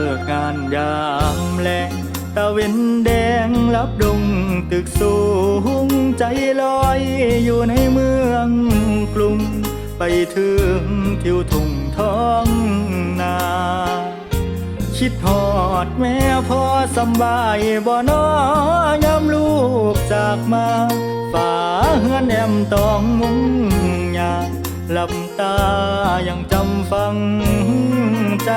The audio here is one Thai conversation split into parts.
เลิกงานยามแลงตะเวนแดงรับดงตึกสูงใจลอยอยู่ในเมืองกรุง ไปถึงทิวทุ่งท้องนา คิดหอดแม่พอสำบายบ่นอยามลูกจากมาฝ่าเฮือนแอมตองมุงยาหลับตายังจำฟังใจ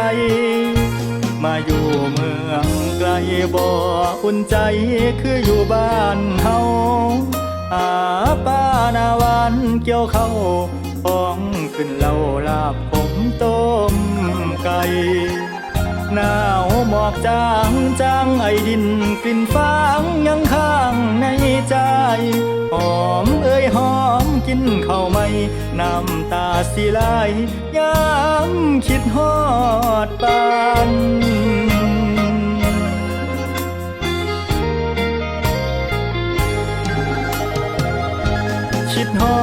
มาอยู่เมืองไกลบ่อุ่นใจคืออยู่บ้านเฮาอาป้านาวันเกี่ยวเข้าห้องขึ้นเหล่าลาบผมต้มไก่ หนาวหมอกจางจางไอดินกลิ่นฟางยังข้างในใจหอมเอ้ยหอมกินข้าวไหมน้ำตาสิไหลยามคิดฮอดปานคิดฮอ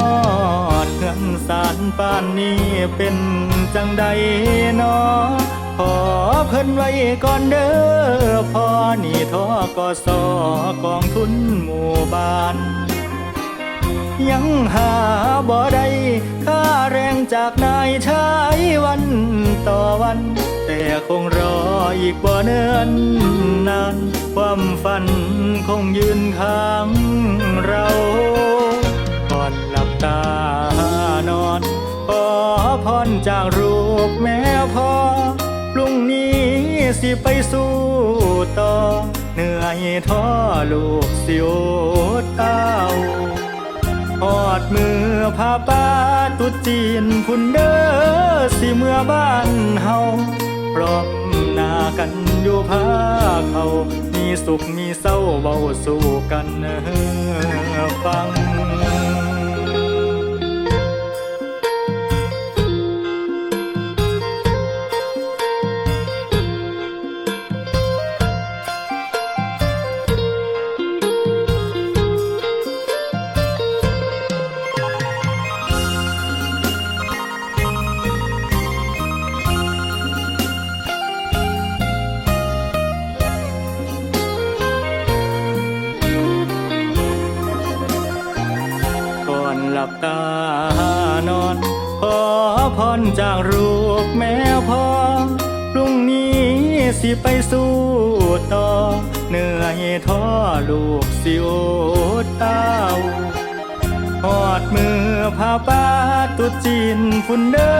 ดเงินสารป่านนี้เป็นจังใดเนอข อเพิ่นไว้ก่อนเด้อพอนี่ทอกสอกองทุนหมู่บ้าน ยังหาบ่ได้ค่าแรงจากนายชายวันต่อวัน แต่คงรออีกบ่เนิ่นนาน ความฝันคงยืนข้างเราก่อนหลับตานอนขอพรจากรูปแม่พ่อ สิไปสู้ต่อ เหนื่อยท้อลูกสิโอดเต้าหอดมือพาป้าตุจีนพุ่นเด้อสิเมื่อบ้านเฮาพร้อมหน้ากันอยู่พาเขามีสุขมีเศร้าเบาสู่กันเออฟัง บตานอน ขอพรจากรูปแม่พอพรุ่งนี้สิไปสู้ต่อ เหนื่อยท้อลูกสิโอดเต้าหอดมือพาป้าตุจีนฝุ่นเด้อ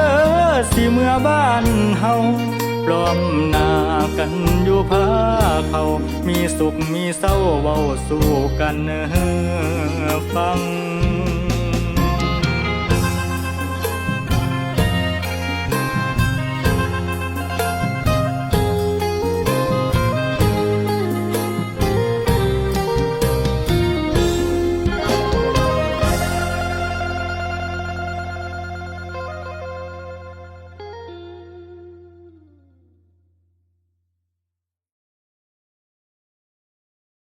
สิเมื่อบ้านเฮาพร้อมหน้ากันอยู่พาเขา มีสุขมีเศร้าเว้าสู่กันเออฟัง